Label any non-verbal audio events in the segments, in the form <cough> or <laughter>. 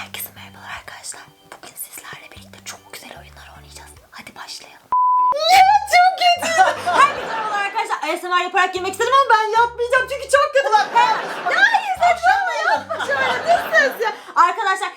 Herkese merhabalar arkadaşlar. Bugün sizlerle birlikte çok güzel oyunlar oynayacağız. Hadi başlayalım. çok kötü. Herkese merhabalar arkadaşlar. ASMR yaparak girmek istedim ama ben yapmayacağım çünkü çok kötü. He, ya hayır saçmalama yapma şöyle dümdüz ya. Arkadaşlar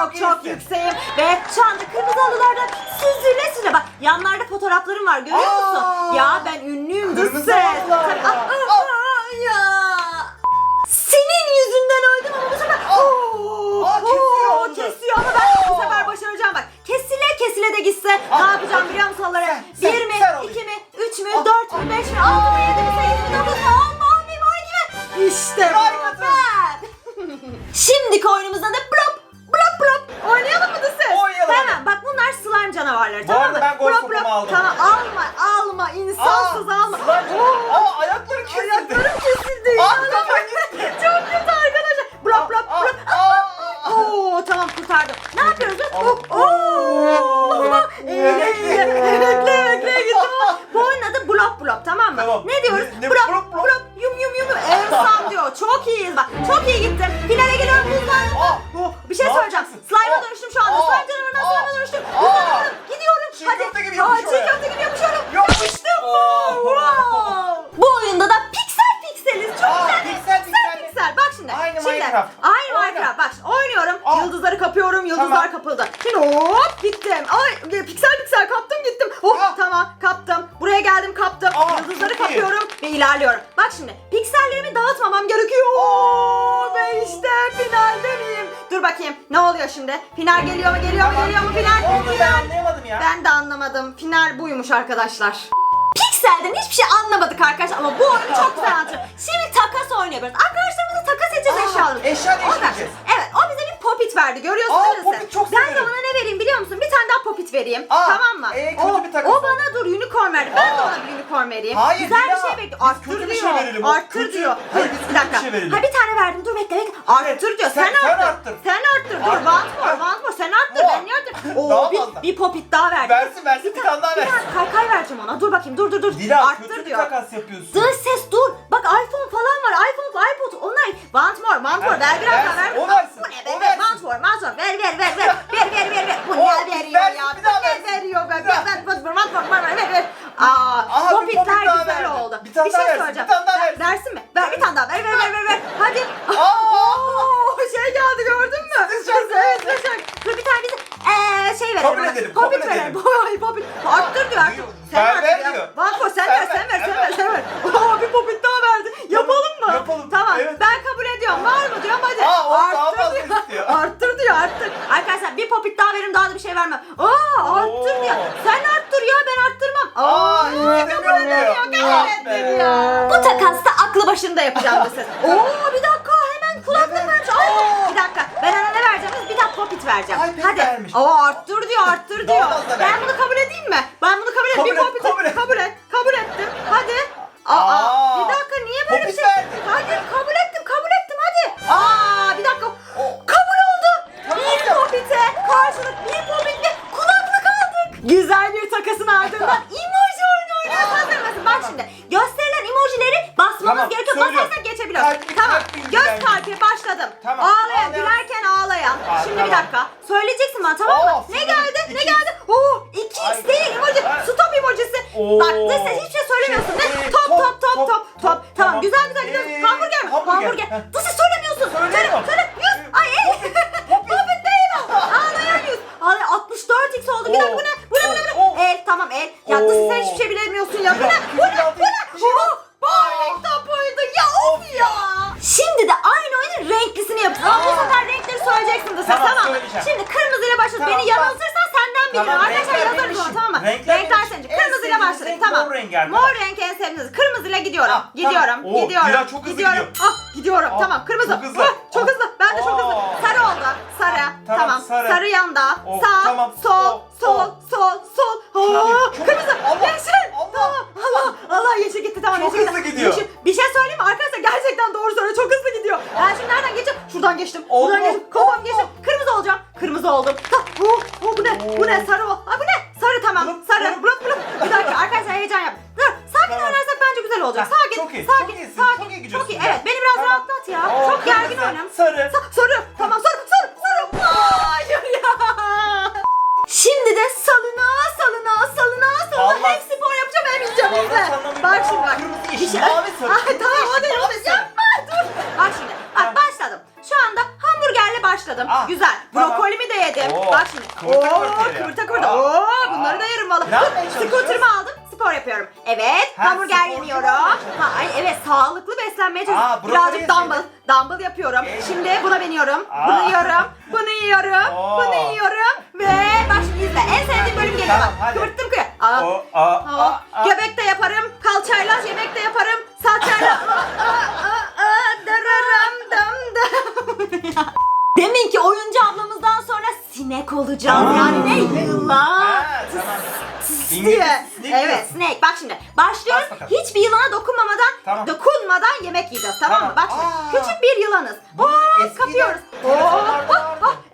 çok çok yükseğim ve şu anda kırmızı halılarda süzüle süzüle bak yanlarda fotoğraflarım var görüyor Aa. musun? Ya ben ünlüyüm Kırmızı. Tabii, ah, ah, ah, ya. Senin yüzünden öldüm ama bu sefer Aa. Oo, Aa, kesiyor oo, kesiyor ama ben bu Aa. sefer başaracağım bak. Kesile kesile de gitse Aa, ne yapacağım canavarları Bu tamam arada mı? ben Blop, topumu blop. aldım. Tamam alma alma insansız alma. Aa ayakları kesildi. Ayaklarım kesildi. Aa, ilerliyorum. Bak şimdi piksellerimi dağıtmamam gerekiyor. Ve işte finalde miyim? Dur bakayım ne oluyor şimdi? Final geliyor mu geliyor mu geliyor mu final? Oldu ben Final. anlayamadım ya. Ben de anlamadım. Final buymuş arkadaşlar. Piksel'den hiçbir şey anlamadık arkadaşlar ama bu oyunu çok <laughs> güzel anlatıyor. Şimdi takas oynuyoruz. Arkadaşlarımızla takas edeceğiz Aa, eşyalarımızı. eşya O da- değiştireceğiz. Evet o bize bir popit verdi görüyorsun Aa, değil mi sen? popit çok Ben de severim. ona ne vereyim biliyor musun? Bir tane daha popit vereyim. Aa, tamam mı? ee, kötü o, bir takas o oldu. bana dur unicorn verdi. Ben de Aa. ona bir unicorn vereyim. Hayır, Güzel bir Dila. şey bekliyor. Biz Arttır kötü bir diyor. şey verelim, o Arttır kötü. diyor. Hayır, biz bir kötü dakika. bir şey verelim. Ha bir tane verdim. Dur bekle bekle. Arttır diyor. Sen, Sen- sen arttır. arttır. Sen arttır. Dur. Arttır. Want more. Want more. Sen arttır. More. Ben niye arttır? Daha Oo, bir, fazla. bir popit daha verdi. Versin versin bir tane daha Bir versin. tane kaykay vereceğim ona. Dur bakayım. Dur dur dur. Dila arttır kötü bir diyor. takas yapıyorsun. Dur ses dur. Bak iPhone falan var. iPhone, iPod. Onlar want more, want more. Ver biraz daha ver. versin, o versin, Bu ne o be? Ver, versin. want more, want more. Ver ver ver ver. Ver ver ver ver. Bu O, ne veriyor versin, ya? bir Bu daha ne versin. veriyor be? Bir daha. Ver want more, want more. Ver ver ver. Aa, Aha, bir popitler popit daha güzel verdi. oldu. Bir tane şey daha versin, söyleyeceğim. bir tane daha Ver- versin. Versin mi? Ver bir tane daha. Ver ver ver ver. ver. Hadi. Aa! Oo, şey geldi gördün mü? Siz çok Evet. Dur bir tane bize eee şey verelim. Kabul ona. edelim, kabul Popit verelim. Ay popit. Arttır diyor. arttır. Diyor, ver, arttır ver ya. diyor. More, sen Sen ver, sen ver, ver, sen ver, ver. sen ver. Oo, bir popit daha verdi. Yapalım mı? yapalım. Tamam. Evet. Ben kabul ediyorum. Var mı diyorum hadi. Aa, o daha fazla diyor. istiyor. <laughs> arttır diyor, arttır. Arkadaşlar bir popit daha verim daha da bir şey vermem. Aa, Oo. Başında yapacağım ses. <laughs> Oo bir dakika hemen kulaklık Evet. vermiş. Ay, bir dakika ben ona ne vereceğim? Bir daha popit vereceğim. Ay, Hadi. vermiş. Aa arttır diyor arttır diyor. Ben bunu kabul edeyim mi? Ben bunu kabul edeyim. Kabul Bir et, popit kabul et. kabul et. Kabul ettim. Hadi. Aa, Aa. Basarsak geçebiliyoruz. Kalp- tamam. Göz kalpi başladım. Tamam, Ağlayan, ağlayan. gülerken ağlayan. Aa, şimdi bir tamam. dakika. Söyleyeceksin bana tamam mı? Ne şimdi geldi? Ne iki- geldi? Oo, 2x Ay. değil emoji. Ay. Stop emojisi. Oo. Bak ses hiçbir şey söylemiyorsun. Şey, ne? e, top, top, top, top, top, Tamam, tamam. güzel güzel güzel. Ee, hamburger mi? hamburger. Hamburger. Heh. Ses söylemiyorsun. Söyle, Söylüyorum. söyle. Yüz. Ay, ey. Popit değil o. Ağlayan yüz. Ağlayan 64x oldu. Bir dakika bu ne? Bu ne? Bu ne? Bu Oo. ne? El tamam el. Ya ses sen hiçbir şey bilemiyorsun ya. Bu ne? Bu ne? Bu ne? Oo, Bowling topuydu. Ya of ya. Şimdi de aynı oyunun renklisini yapacağız. Ama bu Aa. sefer renkleri Tamam, tamam söyleyeceğim. Şimdi kırmızıyla başladık. Tamam, Beni bak. yanıltırsan senden bilirim. Tamam, Arkadaşlar renkler yazarız benim onu işim. tamam mı? Renkler Renkler benim senince. işim. En Kırmızıyla sevdiğim başladık renk tamam. mor rengi arkadaşlar. Mor renk en sevdiğiniz. Kırmızıyla gidiyorum. Ah, gidiyorum. tamam. Oo, gidiyorum. Dila çok hızlı gidiyorum. gidiyor. Ah gidiyorum. Ah, tamam kırmızı. çok hızlı. Ah, çok Ah. hızlı. Ben de çok hızlı. Aa. Sarı oldu. Sarı. Tamam. tamam, Sarı. sarı. yanda. Oh, Sağ. tamam. Oh, sol. oh. Geçtim. Oldu, Buradan geçtim. Kafam oldu. geçtim. Kırmızı olacağım. Kırmızı oldum. Ta, oh, oh, bu ne? Bu ne? Sarı o. Ay bu ne? Sarı tamam. Sarı. blup. Blup. Bir dakika arkadaşlar heyecan yap. Dur. Sakin Tamam. oynarsak bence güzel olacak. Sakin. çok iyi, Sakin. çok iyisin, sakin. çok iyi gidiyorsun ya. Evet. Beni biraz Tamam. rahatlat ya. Çok gergin oynuyorum. Sarı. Sa- soru. Güzel. tamam. Brokolimi de yedim. Oo, Bak şimdi. kıvırta Oo kıvırta ye. kıvırta kıvırta. Aa, Oo bunları aa. da yerim valla. Ne yapmaya çalışıyorsun? Scooter'ımı aldım. Spor yapıyorum. Evet. Ha, hamburger sporcu yemiyorum. mu olmaya çalışıyorsun? Ha, ay, evet sağlıklı beslenmeye Aa, çalışıyorum. brokoli Birazcık yeseydin. dumbbell. Dumbbell yapıyorum. Ee? Şimdi buna biniyorum. Aa. Bunu yiyorum. Bunu yiyorum. Oo. Bunu yiyorum. Ve bak şimdi izle. En sevdiğim bölüm geliyor Tamam, bak. hadi. Kıvırttım kıvır. Aa. O, Aa, a, a. Göbek de yaparım, kalçayla yemek de yaparım, salçayla aa, <laughs> aa, sinek olacağım. Yani ne yılan. Ha, tamam. İngilizce Evet snake. Bak şimdi. Bas bakalım. Hiçbir yılana dokunmamadan, Tamam. dokunmadan yemek yiyeceğiz tamam, mı? Tamam. Bak şimdi Aa. küçük bir yılanız. Eskiden kapıyoruz. Vardı.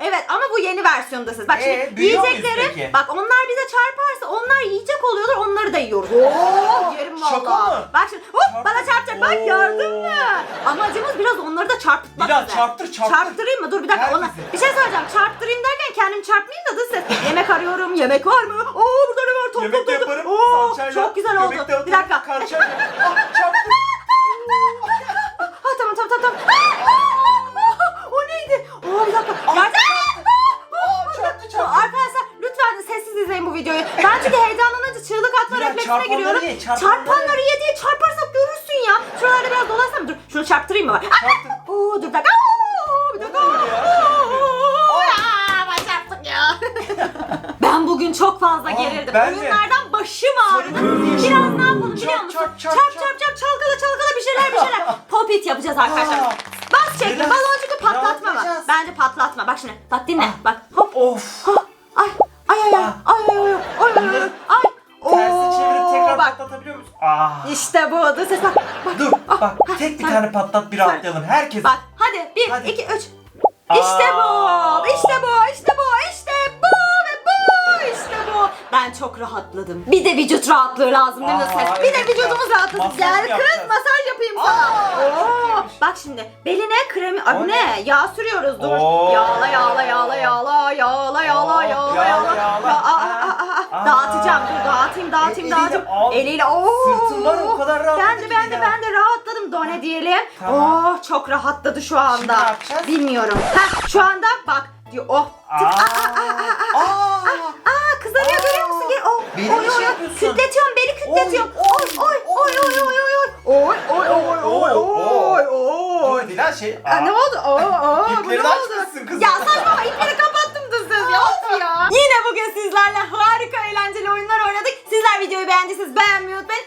Evet ama bu yeni versiyonda siz. Bak Ee, şimdi büyüyor muyuz yiyecekleri peki? bak onlar bize çarparsa onlar yiyecek oluyorlar onları da yiyoruz. Oo, yerim. Şaka mı? Bak şimdi hop bana çarpacak bak Oo. gördün mü? Amacımız biraz onları da çarpıtmak Biraz bize. çarptır, çarptır. Çarptırayım mı? Dur bir dakika ona. Bir şey söyleyeceğim. Çarptırayım derken kendim çarpmayayım da dış ses. Yemek arıyorum. Yemek var mı? Oo burada ne var? Top Yemek top top. yaparım. Oo, salçayla. çok güzel oldu. Bir dakika. Karşıya. Ah, <laughs> videoyu. Ben çünkü heyecanlanınca çığlık atma Biraz refleksine giriyorum. ye, çarpanları. Çarpanları ye diye çarparsak görürsün ya. Şuralarda biraz dolaşsam dur. Şunu çarptırayım mı? Çarptır. Oo dur dakika. Oo, bir dakika. Ya? Oo, ya, ben çarptık ya. ben bugün çok fazla Aa, gerildim. ben de. Oyunlardan başım ağrıdı. Biraz ne yapalım biliyor musun? çarp, çarp, çarp, çarp. çarp, çarp, çalkala çalkala bir şeyler bir şeyler. <laughs> Popit yapacağız arkadaşlar. Aa. Bas Biraz baloncuklu patlatma bak. Bence patlatma. Bak şimdi. Bak dinle. Bak hop. Of. Ha, Ay ay ay ay ay ay. Tersi çevirip tekrar bak. patlatabiliyor muyuz? Ah. İşte bu. Dur ses bak. bak. Dur Ah, bak ah, tek bir ah. tane patlat bir rahatlayalım herkes. Bak hadi bir Hadi. iki üç. İşte bu. Aa. İşte bu. İşte ben çok rahatladım. Bir de vücut rahatlığı lazım değil mi Aa, ses? Bir de evet vücudumuz ya. rahatlasın. Masaj Gel kız masaj yapayım sana. Oo. Bak şimdi beline kremi, O ne? ne? Yağ sürüyoruz dur. Oo. Yağla yağla yağla yağla yağla yağla Oo, yağla yağla, yağla. yağla. Ya, aa, aa, aa, aa. Aa. Dağıtacağım dur dağıtayım dağıtayım Eliyle dağıtayım. al. Eliyle oo. Sırtın var ya, o kadar rahatladı Ben de ki ben de ben de rahatladım done diyelim. Tamam. Oh çok rahatladı şu anda. Şimdi ne yapacağız? Bilmiyorum. Ha şu anda bak diyor. Oh. Tık. Aa. Aa, aa, aa, aa, aa. Aa. Aa kızarıyor görüyor Beni oy, şey oy, oy. yapıyorsun. Kütletiyorum beni kütletiyorum. Oy, Oy oy oy oy oy oy oy. Oy oy oy oy oy oy. Dur Dilan şey. Aa, ne oldu? Aa, aa, bu İpleri ne oldu? açmışsın kızım. Ya saçmalama ipleri kapattım da siz ya. Of ya. Yine bugün sizlerle harika eğlenceli oyunlar oynadık. Sizler videoyu beğendiyseniz beğenmeyi unutmayın.